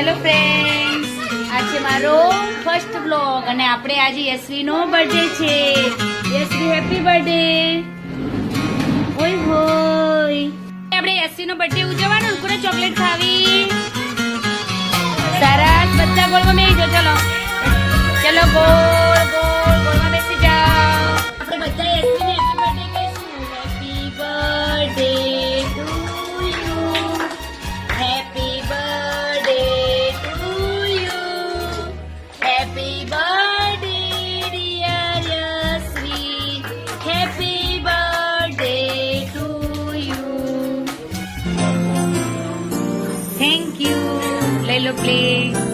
Hello friends આ છે મારો ફર્સ્ટ બ્લોગ અને આપણે આજે યશવી નો બર્થડે છે. યશવી હેપી બર્થડે ઓય હોય આપણે યશવી નો બર્થડે ઉજવવાનો કોને ચોકલેટ ખાવી. સરસ બધા બોલવા મેં જો ચલો. ચલો ગોળ thank you. Lelo please.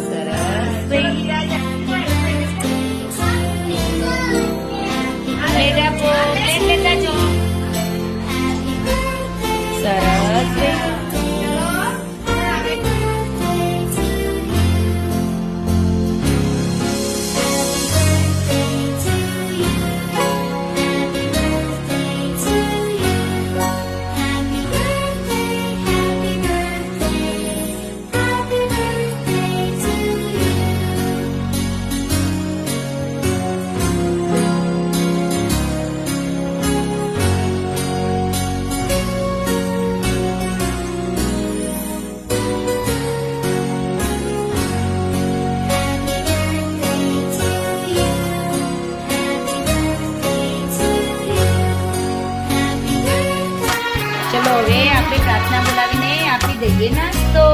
ચલો હવે આપણે પ્રાર્થના બોલાવીને આપી દઈએ નાસ્તો.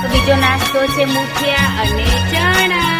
તો બીજો નાસ્તો છે મુઠિયા અને ચણા.